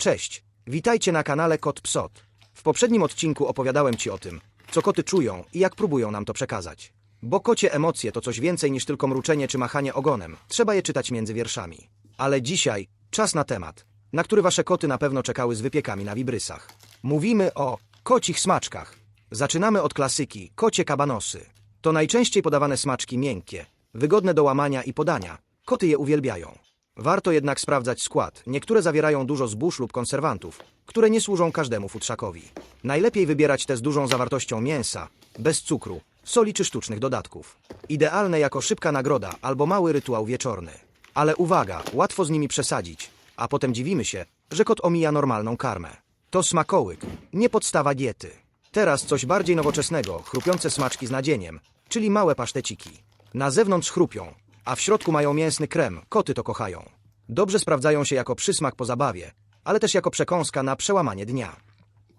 Cześć, witajcie na kanale Kot Psot. W poprzednim odcinku opowiadałem Ci o tym, co koty czują i jak próbują nam to przekazać. Bo kocie emocje to coś więcej niż tylko mruczenie czy machanie ogonem. Trzeba je czytać między wierszami. Ale dzisiaj czas na temat, na który Wasze koty na pewno czekały z wypiekami na wibrysach. Mówimy o kocich smaczkach. Zaczynamy od klasyki kocie kabanosy. To najczęściej podawane smaczki miękkie, wygodne do łamania i podania. Koty je uwielbiają. Warto jednak sprawdzać skład. Niektóre zawierają dużo zbóż lub konserwantów, które nie służą każdemu futrzakowi. Najlepiej wybierać te z dużą zawartością mięsa, bez cukru, soli czy sztucznych dodatków. Idealne jako szybka nagroda albo mały rytuał wieczorny. Ale uwaga, łatwo z nimi przesadzić, a potem dziwimy się, że kot omija normalną karmę. To smakołyk, nie podstawa diety. Teraz coś bardziej nowoczesnego, chrupiące smaczki z nadzieniem, czyli małe paszteciki. Na zewnątrz chrupią, a w środku mają mięsny krem, koty to kochają. Dobrze sprawdzają się jako przysmak po zabawie, ale też jako przekąska na przełamanie dnia.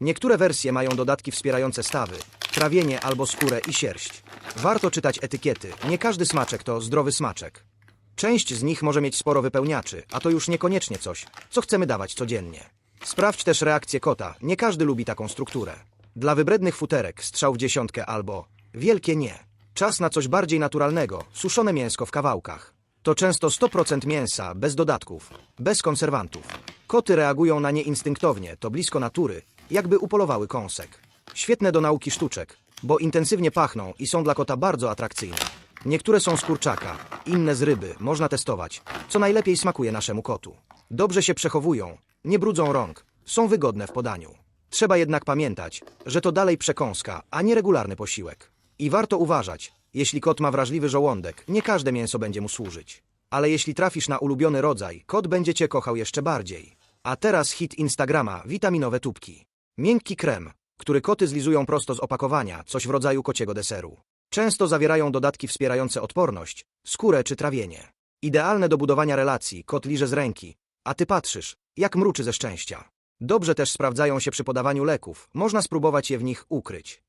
Niektóre wersje mają dodatki wspierające stawy, trawienie albo skórę i sierść. Warto czytać etykiety, nie każdy smaczek to zdrowy smaczek. Część z nich może mieć sporo wypełniaczy, a to już niekoniecznie coś, co chcemy dawać codziennie. Sprawdź też reakcję kota, nie każdy lubi taką strukturę. Dla wybrednych futerek strzał w dziesiątkę albo wielkie nie. Czas na coś bardziej naturalnego, suszone mięsko w kawałkach. To często 100% mięsa, bez dodatków, bez konserwantów. Koty reagują na nie instynktownie, to blisko natury, jakby upolowały kąsek. Świetne do nauki sztuczek, bo intensywnie pachną i są dla kota bardzo atrakcyjne. Niektóre są z kurczaka, inne z ryby, można testować, co najlepiej smakuje naszemu kotu. Dobrze się przechowują, nie brudzą rąk, są wygodne w podaniu. Trzeba jednak pamiętać, że to dalej przekąska, a nie regularny posiłek. I warto uważać, jeśli kot ma wrażliwy żołądek, nie każde mięso będzie mu służyć. Ale jeśli trafisz na ulubiony rodzaj, kot będzie cię kochał jeszcze bardziej. A teraz hit Instagrama, witaminowe tubki. Miękki krem, który koty zlizują prosto z opakowania, coś w rodzaju kociego deseru. Często zawierają dodatki wspierające odporność, skórę czy trawienie. Idealne do budowania relacji, kot liże z ręki, a ty patrzysz, jak mruczy ze szczęścia. Dobrze też sprawdzają się przy podawaniu leków, można spróbować je w nich ukryć.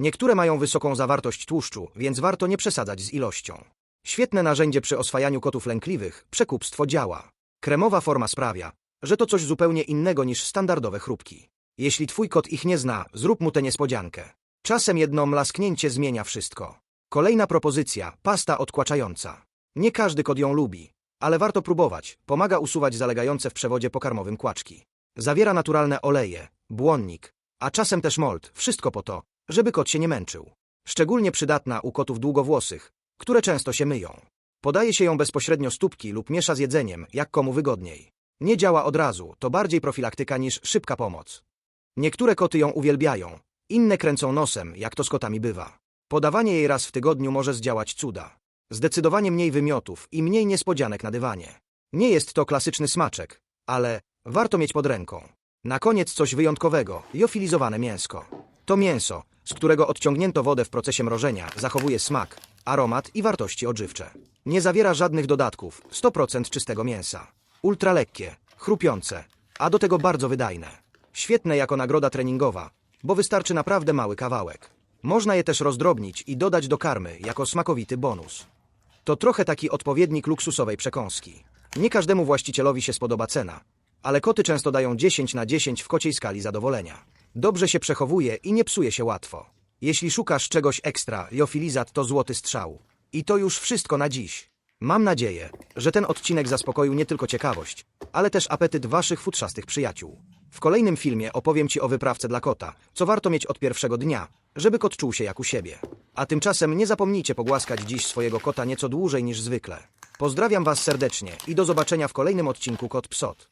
Niektóre mają wysoką zawartość tłuszczu, więc warto nie przesadzać z ilością. Świetne narzędzie przy oswajaniu kotów lękliwych, przekupstwo działa. Kremowa forma sprawia, że to coś zupełnie innego niż standardowe chrupki. Jeśli twój kot ich nie zna, zrób mu tę niespodziankę. Czasem jedno mlasknięcie zmienia wszystko. Kolejna propozycja, pasta odkłaczająca. Nie każdy kot ją lubi, ale warto próbować, pomaga usuwać zalegające w przewodzie pokarmowym kłaczki. Zawiera naturalne oleje, błonnik, a czasem też molt, wszystko po to, żeby kot się nie męczył. Szczególnie przydatna u kotów długowłosych, które często się myją. Podaje się ją bezpośrednio z tubki lub miesza z jedzeniem, jak komu wygodniej. Nie działa od razu, to bardziej profilaktyka niż szybka pomoc. Niektóre koty ją uwielbiają, inne kręcą nosem, jak to z kotami bywa. Podawanie jej raz w tygodniu może zdziałać cuda. Zdecydowanie mniej wymiotów i mniej niespodzianek na dywanie. Nie jest to klasyczny smaczek, ale warto mieć pod ręką. Na koniec coś wyjątkowego, jofilizowane mięsko. To mięso, z którego odciągnięto wodę w procesie mrożenia, zachowuje smak, aromat i wartości odżywcze. Nie zawiera żadnych dodatków, 100% czystego mięsa. Ultralekkie, chrupiące, a do tego bardzo wydajne. Świetne jako nagroda treningowa, bo wystarczy naprawdę mały kawałek. Można je też rozdrobnić i dodać do karmy jako smakowity bonus. To trochę taki odpowiednik luksusowej przekąski. Nie każdemu właścicielowi się spodoba cena, ale koty często dają 10 na 10 w kociej skali zadowolenia. Dobrze się przechowuje i nie psuje się łatwo. Jeśli szukasz czegoś ekstra, liofilizat to złoty strzał. I to już wszystko na dziś. Mam nadzieję, że ten odcinek zaspokoił nie tylko ciekawość, ale też apetyt waszych futrzastych przyjaciół. W kolejnym filmie opowiem ci o wyprawce dla kota, co warto mieć od pierwszego dnia, żeby kot czuł się jak u siebie. A tymczasem nie zapomnijcie pogłaskać dziś swojego kota nieco dłużej niż zwykle. Pozdrawiam was serdecznie i do zobaczenia w kolejnym odcinku Kot Psot.